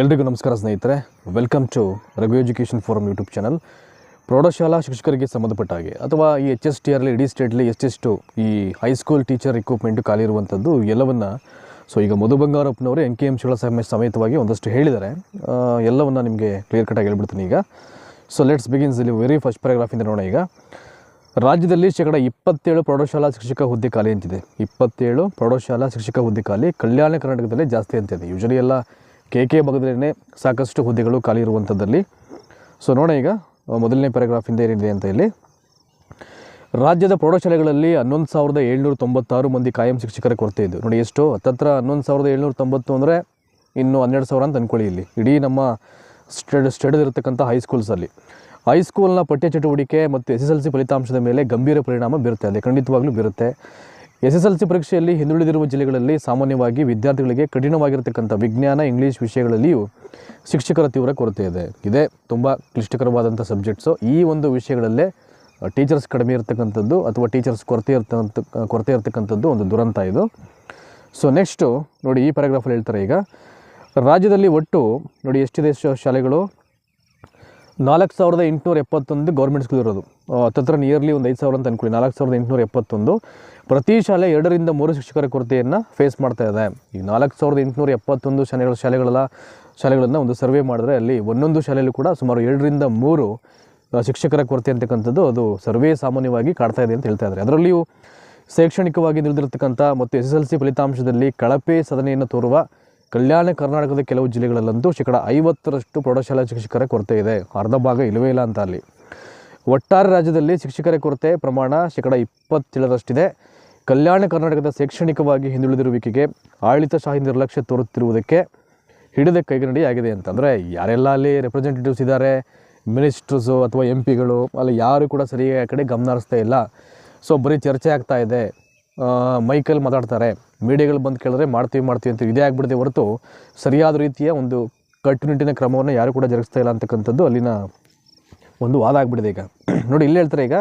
ಎಲ್ರಿಗೂ ನಮಸ್ಕಾರ ಸ್ನೇಹಿತರೆ. Welcome to Raghu education forum YouTube channel ಪ್ರೌಢಶಾಲಾ ಶಿಕ್ಷಕರಿಗೆ ಸಂಬಂಧಪಟ್ಟ ಹಾಗೆ, ಅಥವಾ ಈ ಎಚ್ ಎಸ್ ಟಿ ಆರ್ಲಿ ಇಡೀ ಸ್ಟೇಟ್ಲಿ ಎಷ್ಟೆಷ್ಟು ಈ ಹೈಸ್ಕೂಲ್ ಟೀಚರ್ ಇಕ್ವಿಪ್ಮೆಂಟು ಖಾಲಿ ಇರುವಂಥದ್ದು ಎಲ್ಲವನ್ನು ಸೊ ಈಗ ಮಧು ಬಂಗಾರಪ್ಪನವರು ಎನ್ ಕೆ ಎಂ ಶಿವಳ ಸಮ ಸಮೇತವಾಗಿ ಒಂದಷ್ಟು ಹೇಳಿದ್ದಾರೆ. ಎಲ್ಲವನ್ನು ಎಲ್ಲವನ್ನ ನಿಮಗೆ ಕ್ಲಿಯರ್ ಕಟ್ಟಾಗಿ ಹೇಳ್ಬಿಡ್ತೀನಿ ಈಗ. ಸೊ ಲೆಟ್ಸ್ ಬಿಗಿನ್ಸ್ ಇಲ್ಲಿ ವೆರಿ ಫಸ್ಟ್ ಪ್ಯಾರಾಗ್ರಾಫಿಂದ ನೋಡೋಣ ಈಗ. ರಾಜ್ಯದಲ್ಲಿ ಶೇಕಡ ಇಪ್ಪತ್ತೇಳು ಪ್ರೌಢಶಾಲಾ ಶಿಕ್ಷಕ ಹುದ್ದೆ ಖಾಲಿ ಅಂತಿದೆ. ಇಪ್ಪತ್ತೇಳು ಪ್ರೌಢಶಾಲಾ ಶಿಕ್ಷಕ ಹುದ್ದೆ ಖಾಲಿ ಕಲ್ಯಾಣ ಕರ್ನಾಟಕದಲ್ಲೇ ಜಾಸ್ತಿ ಅಂತಿದೆ. ಯೂಶಲಿ ಎಲ್ಲ ಕೆ ಕೆ ಭಾಗದಲ್ಲೇ ಸಾಕಷ್ಟು ಹುದ್ದೆಗಳು ಖಾಲಿ ಇರುವಂಥದ್ದಲ್ಲಿ ಸೊ ನೋಡೋಣ ಈಗ ಮೊದಲನೇ ಮೊದಲನೇ ಪ್ಯಾರಾಗ್ರಾಫಿಂದ ಏನಿದೆ ಅಂತ ಇಲ್ಲಿ. ರಾಜ್ಯದ ಪ್ರೌಢಶಾಲೆಗಳಲ್ಲಿ ಹನ್ನೊಂದು ಸಾವಿರದ ಏಳ್ನೂರ ತೊಂಬತ್ತಾರು ಮಂದಿ ಕಾಯಂ ಶಿಕ್ಷಕರ ಕೊರತೆ ಇದೆ. ನೋಡಿ ಎಷ್ಟು, ಹತ್ತತ್ರ ಹನ್ನೊಂದು ಸಾವಿರದ ಏಳ್ನೂರ ತೊಂಬತ್ತು ಅಂದರೆ ಇನ್ನು ಹನ್ನೆರಡು ಸಾವಿರ ಅಂತ ಅಂದ್ಕೊಳ್ಳಿ ಇಲ್ಲಿ. ಇಡೀ ನಮ್ಮ ಸ್ಟೆಡ್, ಸ್ಟೆಡದಿರತಕ್ಕಂಥ ಹೈಸ್ಕೂಲ್ಸಲ್ಲಿ ಹೈಸ್ಕೂಲ್ನ ಪಠ್ಯ ಚಟುವಟಿಕೆ ಮತ್ತು ಎಸ್ ಎಸ್ ಎಲ್ ಸಿ ಫಲಿತಾಂಶದ ಮೇಲೆ ಗಂಭೀರ ಪರಿಣಾಮ ಬೀರುತ್ತೆ. ಅದೇ ಖಂಡಿತವಾಗ್ಲೂ ಬೀರುತ್ತೆ. ಎಸ್ ಎಸ್ ಎಲ್ ಸಿ ಪರೀಕ್ಷೆಯಲ್ಲಿ ಹಿಂದುಳಿದಿರುವ ಜಿಲ್ಲೆಗಳಲ್ಲಿ ಸಾಮಾನ್ಯವಾಗಿ ವಿದ್ಯಾರ್ಥಿಗಳಿಗೆ ಕಠಿಣವಾಗಿರತಕ್ಕಂಥ ವಿಜ್ಞಾನ, ಇಂಗ್ಲೀಷ್ ವಿಷಯಗಳಲ್ಲಿಯೂ ಶಿಕ್ಷಕರ ತೀವ್ರ ಕೊರತೆ ಇದೆ. ಇದೇ ತುಂಬ ಕ್ಲಿಷ್ಟಕರವಾದಂಥ ಸಬ್ಜೆಕ್ಟ್ಸು ಈ ಒಂದು ವಿಷಯಗಳಲ್ಲೇ ಟೀಚರ್ಸ್ ಕಡಿಮೆ ಇರತಕ್ಕಂಥದ್ದು ಅಥವಾ ಟೀಚರ್ಸ್ ಕೊರತೆ ಇರ್ತಕ್ಕಂಥ ಕೊರತೆ ಇರತಕ್ಕಂಥದ್ದು ಒಂದು ದುರಂತ ಇದು. ಸೊ ನೆಕ್ಸ್ಟು ನೋಡಿ ಈ ಪ್ಯಾರಾಗ್ರಾಫಲ್ಲಿ ಹೇಳ್ತಾರೆ ಈಗ. ರಾಜ್ಯದಲ್ಲಿ ಒಟ್ಟು ನೋಡಿ ಎಷ್ಟಿದೆ ಶಾಲೆಗಳು? ನಾಲ್ಕು ಸಾವಿರದ ಎಂಟುನೂರ ಎಪ್ಪತ್ತೊಂದು ಗೌರ್ಮೆಂಟ್ ಸ್ಕೂಲ್ ಇರೋದು. ಹತ್ತತ್ರ ನಿಯರ್ಲಿ ಒಂದು ಐದು ಸಾವಿರ ಅಂತ ಅನ್ಕೊಳ್ಳಿ. ನಾಲ್ಕು ಸಾವಿರದ ಎಂಟುನೂರ ಎಪ್ಪತ್ತೊಂದು. ಪ್ರತಿ ಶಾಲೆ ಎರಡರಿಂದ ಮೂರು ಶಿಕ್ಷಕರ ಕೊರತೆಯನ್ನು ಫೇಸ್ ಮಾಡ್ತಾ ಇದೆ. ಈ ನಾಲ್ಕು ಸಾವಿರದ ಎಂಟುನೂರ ಎಪ್ಪತ್ತೊಂದು ಶಾಲೆಗಳ ಶಾಲೆಗಳ ಶಾಲೆಗಳನ್ನು ಒಂದು ಸರ್ವೆ ಮಾಡಿದ್ರೆ ಅಲ್ಲಿ ಒಂದೊಂದು ಶಾಲೆಯಲ್ಲೂ ಕೂಡ ಸುಮಾರು ಎರಡರಿಂದ ಮೂರು ಶಿಕ್ಷಕರ ಕೊರತೆ ಅಂತಕ್ಕಂಥದ್ದು ಅದು ಸರ್ವೇ ಸಾಮಾನ್ಯವಾಗಿ ಕಾಡ್ತಾ ಇದೆ ಅಂತ ಹೇಳ್ತಾ ಇದ್ದಾರೆ ಅದರಲ್ಲಿಯೂ ಶೈಕ್ಷಣಿಕವಾಗಿ ನಿಲ್ದಿರತಕ್ಕಂಥ ಮತ್ತು ಎಸ್ ಎಸ್ ಎಲ್ ಸಿ ಫಲಿತಾಂಶದಲ್ಲಿ ಕಳಪೆ ಸದನೆಯನ್ನು ತೋರುವ ಕಲ್ಯಾಣ ಕರ್ನಾಟಕದ ಕೆಲವು ಜಿಲ್ಲೆಗಳಲ್ಲಂತೂ ಶೇಕಡ ಐವತ್ತರಷ್ಟು ಪ್ರೌಢಶಾಲಾ ಶಿಕ್ಷಕರ ಕೊರತೆ ಇದೆ. ಅರ್ಧ ಭಾಗ ಇಲ್ಲವೇ ಇಲ್ಲ ಅಂತ ಅಲ್ಲಿ. ಒಟ್ಟಾರೆ ರಾಜ್ಯದಲ್ಲಿ ಶಿಕ್ಷಕರ ಕೊರತೆ ಪ್ರಮಾಣ ಶೇಕಡ ಇಪ್ಪತ್ತೇಳರಷ್ಟಿದೆ. ಕಲ್ಯಾಣ ಕರ್ನಾಟಕದ ಶೈಕ್ಷಣಿಕವಾಗಿ ಹಿಂದುಳಿದಿರುವಿಕೆಗೆ ಆಡಳಿತಶಾಹಿ ನಿರ್ಲಕ್ಷ್ಯ ತೋರುತ್ತಿರುವುದಕ್ಕೆ ಹಿಡಿದ ಕೈಗನ್ನಡಿಯಾಗಿದೆ ಅಂತಂದರೆ, ಯಾರೆಲ್ಲ ಅಲ್ಲಿ ರೆಪ್ರೆಸೆಂಟೇಟಿವ್ಸ್ ಇದ್ದಾರೆ ಮಿನಿಸ್ಟ್ರಸು ಅಥವಾ ಎಂ ಪಿಗಳು ಅಲ್ಲಿ ಯಾರು ಕೂಡ ಸರಿಯಾಗಿ ಆ ಕಡೆ ಗಮನ ಹರಿಸ್ತಾ ಇಲ್ಲ. ಸೊ ಬರೀ ಚರ್ಚೆ ಆಗ್ತಾ ಇದೆ. ಮೈಕಲ್ಲಿ ಮಾತಾಡ್ತಾರೆ. ಮೀಡಿಯಾಗಳು ಬಂದು ಕೇಳಿದ್ರೆ ಮಾಡ್ತೀವಿ ಮಾಡ್ತೀವಿ ಅಂತ ಇದೇ ಆಗ್ಬಿಡದೆ ಹೊರತು ಸರಿಯಾದ ರೀತಿಯ ಒಂದು ಕಟ್ಟುನಿಟ್ಟಿನ ಕ್ರಮವನ್ನು ಯಾರು ಕೂಡ ಜರುಗಿಸ್ತಾ ಇಲ್ಲ ಅಂತಕ್ಕಂಥದ್ದು ಅಲ್ಲಿನ ಒಂದು ವಾದ ಆಗಿಬಿಡಿದೆ ಈಗ. ನೋಡಿ, ಇಲ್ಲಿ ಹೇಳ್ತಾರೆ ಈಗ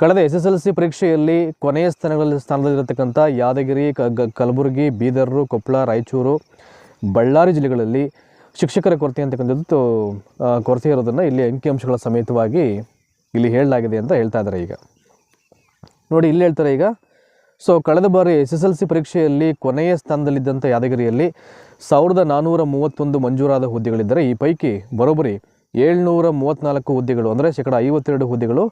ಕಳೆದ ಎಸ್ ಎಸ್ ಎಲ್ ಸಿ ಪರೀಕ್ಷೆಯಲ್ಲಿ ಕೊನೆಯ ಸ್ಥಾನಗಳಲ್ಲಿ ಸ್ಥಾನದಲ್ಲಿರತಕ್ಕಂಥ ಯಾದಗಿರಿ ಕಲಬುರಗಿ, ಬೀದರ್, ಕೊಪ್ಪಳ, ರಾಯಚೂರು, ಬಳ್ಳಾರಿ ಜಿಲ್ಲೆಗಳಲ್ಲಿ ಶಿಕ್ಷಕರ ಕೊರತೆ ಅಂತಕ್ಕಂಥದ್ದು ಕೊರತೆ ಇರೋದನ್ನು ಇಲ್ಲಿ ಅಂಕಿಅಂಶಗಳ ಸಮೇತವಾಗಿ ಇಲ್ಲಿ ಹೇಳಲಾಗಿದೆ ಅಂತ ಹೇಳ್ತಾ ಇದ್ದಾರೆ ಈಗ. ನೋಡಿ, ಇಲ್ಲಿ ಹೇಳ್ತಾರೆ ಈಗ ಸೊ ಕಳೆದ ಬಾರಿ ಎಸ್ ಎಸ್ ಎಲ್ ಸಿ ಪರೀಕ್ಷೆಯಲ್ಲಿ ಕೊನೆಯ ಸ್ಥಾನದಲ್ಲಿದ್ದಂಥ ಯಾದಗಿರಿಯಲ್ಲಿ ಸಾವಿರದ ನಾನ್ನೂರ ಮೂವತ್ತೊಂದು ಮಂಜೂರಾದ ಹುದ್ದೆಗಳಿದ್ದರೆ ಈ ಪೈಕಿ ಬರೋಬ್ಬರಿ ಏಳ್ನೂರ ಮೂವತ್ತ್ನಾಲ್ಕು ಹುದ್ದೆಗಳು, ಅಂದರೆ ಶೇಕಡ ಐವತ್ತೆರಡು ಹುದ್ದೆಗಳು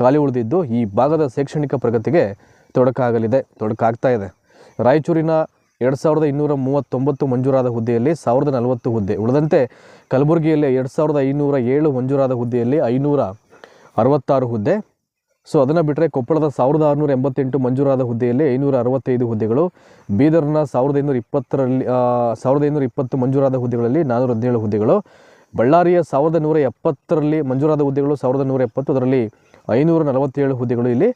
ಖಾಲಿ ಉಳಿದಿದ್ದು ಈ ಭಾಗದ ಶೈಕ್ಷಣಿಕ ಪ್ರಗತಿಗೆ ತೊಡಕಾಗಲಿದೆ, ತೊಡಕಾಗ್ತಾ ಇದೆ. ರಾಯಚೂರಿನ ಎರಡು ಸಾವಿರದ ಇನ್ನೂರ ಮೂವತ್ತೊಂಬತ್ತು ಮಂಜೂರಾದ ಹುದ್ದೆಯಲ್ಲಿ ಸಾವಿರದ ನಲವತ್ತು ಹುದ್ದೆ. ಉಳಿದಂತೆ ಕಲಬುರಗಿಯಲ್ಲಿ ಎರಡು ಸಾವಿರದ ಐನೂರ ಏಳು ಮಂಜೂರಾದ ಹುದ್ದೆಯಲ್ಲಿ ಐನೂರ ಅರವತ್ತಾರು ಹುದ್ದೆ. ಸೊ, ಅದನ್ನು ಬಿಟ್ಟರೆ ಕೊಪ್ಪಳದ ಸಾವಿರದ ಆರುನೂರ ಎಂಬತ್ತೆಂಟು ಮಂಜೂರಾದ ಹುದ್ದೆಯಲ್ಲಿ ಐನೂರ ಅರವತ್ತೈದು ಹುದ್ದೆಗಳು, ಬೀದರ್ನ ಸಾವಿರದ ಐನೂರ ಇಪ್ಪತ್ತರಲ್ಲಿ ಸಾವಿರದ ಐನೂರ ಇಪ್ಪತ್ತು ಮಂಜೂರಾದ ಹುದ್ದೆಗಳಲ್ಲಿ ನಾನ್ನೂರ ಹದಿನೇಳು ಹುದ್ದೆಗಳು, ಬಳ್ಳಾರಿಯ ಸಾವಿರದ ನೂರ ಎಪ್ಪತ್ತರಲ್ಲಿ ಮಂಜೂರಾದ ಹುದ್ದೆಗಳು ಸಾವಿರದ ನೂರ ಎಪ್ಪತ್ತು ಅದರಲ್ಲಿ ಐನೂರ ನಲವತ್ತೇಳು ಹುದ್ದೆಗಳು ಇಲ್ಲಿ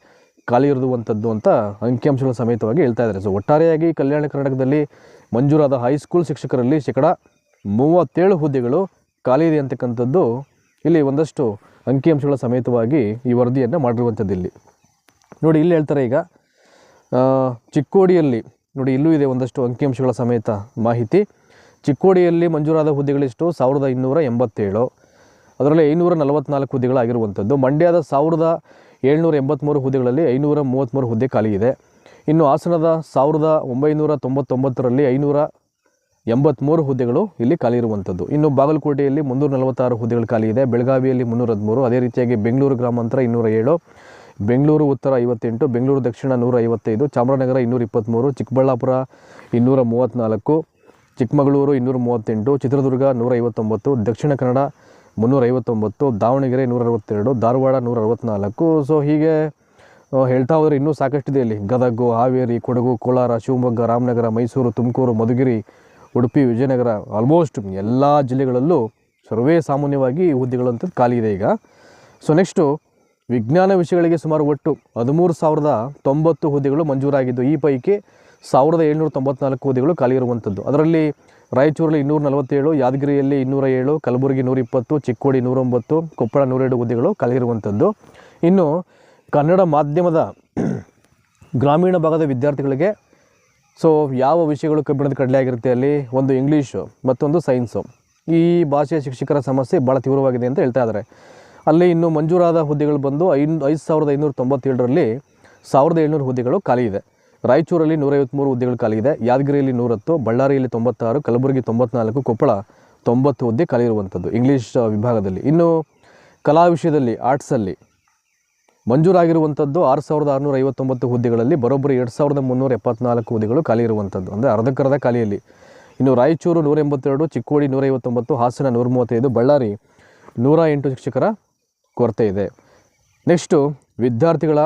ಖಾಲಿ ಇರುವಂಥದ್ದು ಅಂತ ಅಂಕಿಅಂಶಗಳ ಸಮೇತವಾಗಿ ಹೇಳ್ತಾ ಇದ್ದಾರೆ. ಸೊ ಒಟ್ಟಾರೆಯಾಗಿ ಕಲ್ಯಾಣ ಕರ್ನಾಟಕದಲ್ಲಿ ಮಂಜೂರಾದ ಹೈಸ್ಕೂಲ್ ಶಿಕ್ಷಕರಲ್ಲಿ ಶೇಕಡ ಮೂವತ್ತೇಳು ಹುದ್ದೆಗಳು ಖಾಲಿ ಇದೆ ಅಂತಕ್ಕಂಥದ್ದು ಇಲ್ಲಿ ಒಂದಷ್ಟು ಅಂಕಿಅಂಶಗಳ ಸಮೇತವಾಗಿ ಈ ವರದಿಯನ್ನು ಮಾಡಿರುವಂಥದ್ದು ಇಲ್ಲಿ. ನೋಡಿ, ಇಲ್ಲಿ ಹೇಳ್ತಾರೆ ಈಗ ಚಿಕ್ಕೋಡಿಯಲ್ಲಿ, ನೋಡಿ, ಇಲ್ಲೂ ಇದೆ ಒಂದಷ್ಟು ಅಂಕಿಅಂಶಗಳ ಸಮೇತ ಮಾಹಿತಿ. ಚಿಕ್ಕೋಡಿಯಲ್ಲಿ ಮಂಜೂರಾದ ಹುದ್ದೆಗಳಿಷ್ಟು ಸಾವಿರದ ಇನ್ನೂರ ಎಂಬತ್ತೇಳು. ಅದರಲ್ಲಿ ಐನೂರ ನಲವತ್ನಾಲ್ಕು ಹುದ್ದೆಗಳಾಗಿರುವಂಥದ್ದು ಮಂಡ್ಯದ ಸಾವಿರದ ಏಳ್ನೂರ ಎಂಬತ್ತ್ಮೂರು ಹುದ್ದೆಗಳಲ್ಲಿ ಐನೂರ ಮೂವತ್ತ್ಮೂರು ಹುದ್ದೆ ಖಾಲಿ ಇದೆ. ಇನ್ನು ಹಾಸನದ ಸಾವಿರದ ಒಂಬೈನೂರ ತೊಂಬತ್ತೊಂಬತ್ತರಲ್ಲಿ ಐನೂರ ಎಂಬತ್ತ್ಮೂರು ಹುದ್ದೆಗಳು ಇಲ್ಲಿ ಖಾಲಿ ಇರುವಂಥದ್ದು. ಇನ್ನು ಬಾಗಲಕೋಟೆಯಲ್ಲಿ ಮುನ್ನೂರ ನಲವತ್ತಾರು ಹುದ್ದೆಗಳು ಖಾಲಿ ಇದೆ. ಬೆಳಗಾವಿಯಲ್ಲಿ ಮುನ್ನೂರ ಹದಿಮೂರು, ಅದೇ ರೀತಿಯಾಗಿ ಬೆಂಗಳೂರು ಗ್ರಾಮಾಂತರ ಇನ್ನೂರ ಏಳು, ಬೆಂಗಳೂರು ಉತ್ತರ ಐವತ್ತೆಂಟು, ಬೆಂಗಳೂರು ದಕ್ಷಿಣ ನೂರ ಐವತ್ತೈದು, ಚಾಮರಾಜನಗರ ಇನ್ನೂರ ಇಪ್ಪತ್ತ್ಮೂರು ಚಿಕ್ಕಬಳ್ಳಾಪುರ ಇನ್ನೂರ ಮೂವತ್ತ್ನಾಲ್ಕು ಚಿಕ್ಕಮಗಳೂರು ಇನ್ನೂರ ಮೂವತ್ತೆಂಟು, ಚಿತ್ರದುರ್ಗ ನೂರ ಐವತ್ತೊಂಬತ್ತು, ದಕ್ಷಿಣ ಕನ್ನಡ ಮುನ್ನೂರ ಐವತ್ತೊಂಬತ್ತು ದಾವಣಗೆರೆ ನೂರ ಅರವತ್ತೆರಡು ಧಾರವಾಡ ನೂರ ಅರವತ್ತ್ನಾಲ್ಕು ಸೊ ಹೀಗೆ ಹೇಳ್ತಾ ಹೋದರೆ ಇನ್ನೂ ಸಾಕಷ್ಟಿದೆ ಇಲ್ಲಿ. ಗದಗು, ಹಾವೇರಿ, ಕೊಡಗು, ಕೋಲಾರ, ಶಿವಮೊಗ್ಗ, ರಾಮನಗರ, ಮೈಸೂರು, ತುಮಕೂರು, ಮಧುಗಿರಿ, ಉಡುಪಿ, ವಿಜಯನಗರ ಆಲ್ಮೋಸ್ಟ್ ಎಲ್ಲ ಜಿಲ್ಲೆಗಳಲ್ಲೂ ಸರ್ವೇ ಸಾಮಾನ್ಯವಾಗಿ ಹುದ್ದೆಗಳಂಥದ್ದು ಖಾಲಿ ಇದೆ ಈಗ. ಸೊ ನೆಕ್ಸ್ಟು ವಿಜ್ಞಾನ ವಿಷಯಗಳಿಗೆ ಸುಮಾರು ಒಟ್ಟು ಹದಿಮೂರು ಸಾವಿರದ ತೊಂಬತ್ತು ಹುದ್ದೆಗಳು ಮಂಜೂರಾಗಿದ್ದು ಈ ಪೈಕಿ ಸಾವಿರದ ಏಳ್ನೂರ ತೊಂಬತ್ನಾಲ್ಕು ಹುದ್ದೆಗಳು ಖಾಲಿ ಇರುವಂಥದ್ದು. ಅದರಲ್ಲಿ ರಾಯಚೂರಲ್ಲಿ ಇನ್ನೂರ ನಲವತ್ತೇಳು, ಯಾದಗಿರಿಯಲ್ಲಿ ಇನ್ನೂರ ಏಳು, ಕಲಬುರಗಿ ನೂರ ಇಪ್ಪತ್ತು, ಚಿಕ್ಕೋಡಿ ನೂರೊಂಬತ್ತು, ಕೊಪ್ಪಳ ನೂರೆರಡು ಹುದ್ದೆಗಳು ಖಾಲಿ ಇರುವಂಥದ್ದು. ಇನ್ನು ಕನ್ನಡ ಮಾಧ್ಯಮದ ಗ್ರಾಮೀಣ ಭಾಗದ ವಿದ್ಯಾರ್ಥಿಗಳಿಗೆ ಸೊ ಯಾವ ವಿಷಯಗಳು ಕಬ್ಬಿಣದ ಕಡಲೆ ಆಗಿರುತ್ತೆ ಅಲ್ಲಿ? ಒಂದು ಇಂಗ್ಲೀಷು, ಮತ್ತೊಂದು ಸೈನ್ಸು. ಈ ಭಾಷೆಯ ಶಿಕ್ಷಕರ ಸಮಸ್ಯೆ ಭಾಳ ತೀವ್ರವಾಗಿದೆ ಅಂತ ಹೇಳ್ತಾ ಇದ್ದಾರೆ. ಅಲ್ಲಿ ಇನ್ನು ಮಂಜೂರಾದ ಹುದ್ದೆಗಳು ಬಂದು ಐನ್ ಐದು ಸಾವಿರದ ಐನೂರ ತೊಂಬತ್ತೇಳರಲ್ಲಿ ಸಾವಿರದ ಏಳ್ನೂರು ಹುದ್ದೆಗಳು ಖಾಲಿ ಇದೆ. ರಾಯಚೂರಲ್ಲಿ ನೂರೈವತ್ತ್ಮೂರು ಹುದ್ದೆಗಳು ಖಾಲಿ ಇದೆ ಯಾದಗಿರಿಯಲ್ಲಿ ನೂರತ್ತು, ಬಳ್ಳಾರಿಯಲ್ಲಿ ತೊಂಬತ್ತಾರು, ಕಲಬುರಗಿ ತೊಂಬತ್ನಾಲ್ಕು, ಕೊಪ್ಪಳ ತೊಂಬತ್ತು ಹುದ್ದೆ ಖಾಲಿ ಇರುವಂಥದ್ದು ಇಂಗ್ಲೀಷ್ ವಿಭಾಗದಲ್ಲಿ. ಇನ್ನು ಕಲಾ ವಿಷಯದಲ್ಲಿ, ಆರ್ಟ್ಸಲ್ಲಿ ಮಂಜೂರಾಗಿರುವಂಥದ್ದು ಆರು ಸಾವಿರದ ಆರುನೂರ ಐವತ್ತೊಂಬತ್ತು ಹುದ್ದೆಗಳಲ್ಲಿ, ಬರೋಬ್ಬರಿ ಎರಡು ಸಾವಿರದ ಮುನ್ನೂರ ಎಪ್ಪತ್ನಾಲ್ಕು ಹುದ್ದೆಗಳು ಖಾಲಿ ಇರುವಂಥದ್ದು. ಅಂದರೆ ಅರ್ಧಕರದ ಖಾಲಿಯಲ್ಲಿ. ಇನ್ನು ರಾಯಚೂರು ನೂರ ಎಂಬತ್ತೆರಡು ಚಿಕ್ಕೋಡಿ ನೂರ ಐವತ್ತೊಂಬತ್ತು ಹಾಸನ ನೂರ ಮೂವತ್ತೈದು ಬಳ್ಳಾರಿ ನೂರ ಎಂಟು ಶಿಕ್ಷಕರ ಕೊರತೆ ಇದೆ. ನೆಕ್ಸ್ಟು, ವಿದ್ಯಾರ್ಥಿಗಳ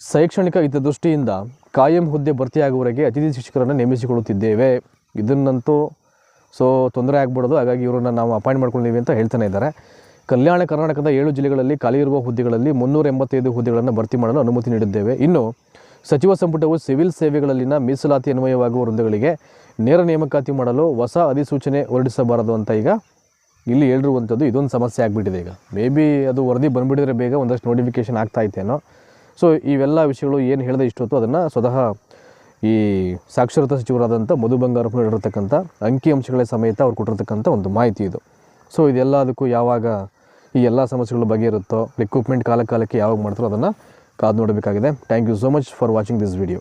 ಶೈಕ್ಷಣಿಕ ಹಿತದೃಷ್ಟಿಯಿಂದ ಕಾಯಂ ಹುದ್ದೆ ಭರ್ತಿಯಾಗುವವರೆಗೆ ಅತಿಥಿ ಶಿಕ್ಷಕರನ್ನು ನೇಮಿಸಿಕೊಳ್ಳುತ್ತಿದ್ದೇವೆ. ಇದನ್ನಂತೂ ಸೊ ತೊಂದರೆ ಆಗ್ಬಿಡೋದು, ಹಾಗಾಗಿ ಇವರನ್ನು ನಾವು ಅಪಾಯಿಂಟ್ ಮಾಡ್ಕೊಂಡಿದ್ದೀವಿ ಅಂತ ಹೇಳ್ತಾನೆ ಇದ್ದಾರೆ. ಕಲ್ಯಾಣ ಕರ್ನಾಟಕದ ಏಳು ಜಿಲ್ಲೆಗಳಲ್ಲಿ ಖಾಲಿ ಇರುವ ಹುದ್ದೆಗಳಲ್ಲಿ ಮುನ್ನೂರ ಎಂಬತ್ತೈದು ಹುದ್ದೆಗಳನ್ನು ಭರ್ತಿ ಮಾಡಲು ಅನುಮತಿ ನೀಡಿದ್ದೇವೆ. ಇನ್ನು ಸಚಿವ ಸಂಪುಟವು ಸಿವಿಲ್ ಸೇವೆಗಳಲ್ಲಿನ ಮೀಸಲಾತಿ ಅನ್ವಯವಾಗುವ ವೃಂದಗಳಿಗೆ ನೇರ ನೇಮಕಾತಿ ಮಾಡಲು ಹೊಸ ಅಧಿಸೂಚನೆ ಹೊರಡಿಸಬಾರದು ಅಂತ ಈಗ ಇಲ್ಲಿ ಹೇಳಿರುವಂಥದ್ದು ಇದೊಂದು ಸಮಸ್ಯೆ ಆಗಿಬಿಟ್ಟಿದೆ ಈಗ. ಮೇ ಬಿ ಅದು ವರದಿ ಬಂದುಬಿಟ್ಟಿದ್ರೆ ಬೇಗ ಒಂದಷ್ಟು ನೋಟಿಫಿಕೇಷನ್ ಆಗ್ತಾ ಇತ್ತೇನೋ. ಸೊ ಇವೆಲ್ಲ ವಿಷಯಗಳು ಏನು ಹೇಳಿದೆ ಇಷ್ಟೊತ್ತು ಅದನ್ನು ಸ್ವತಃ ಈ ಸಾಕ್ಷರತಾ ಸಚಿವರಾದಂಥ ಮಧು ಬಂಗಾರಪ್ಪ ಹೇಳಿರ್ತಕ್ಕಂಥ ಅಂಕಿಅಂಶಗಳ ಸಮೇತ ಅವ್ರು ಕೊಟ್ಟಿರ್ತಕ್ಕಂಥ ಒಂದು ಮಾಹಿತಿ ಇದು. ಸೊ ಇದೆಲ್ಲದಕ್ಕೂ ಯಾವಾಗ ಈ ಎಲ್ಲ ಸಮಸ್ಯೆಗಳು ಬಗೆಹರುತ್ತೋ ರಿಕ್ರೂಟ್ಮೆಂಟ್ ಕಾಲ ಕಾಲಕ್ಕೆ ಯಾವಾಗ ಮಾಡ್ತಾರೋ ಅದನ್ನು ಕಾದು ನೋಡಬೇಕಾಗಿದೆ. Thank you so much for watching this video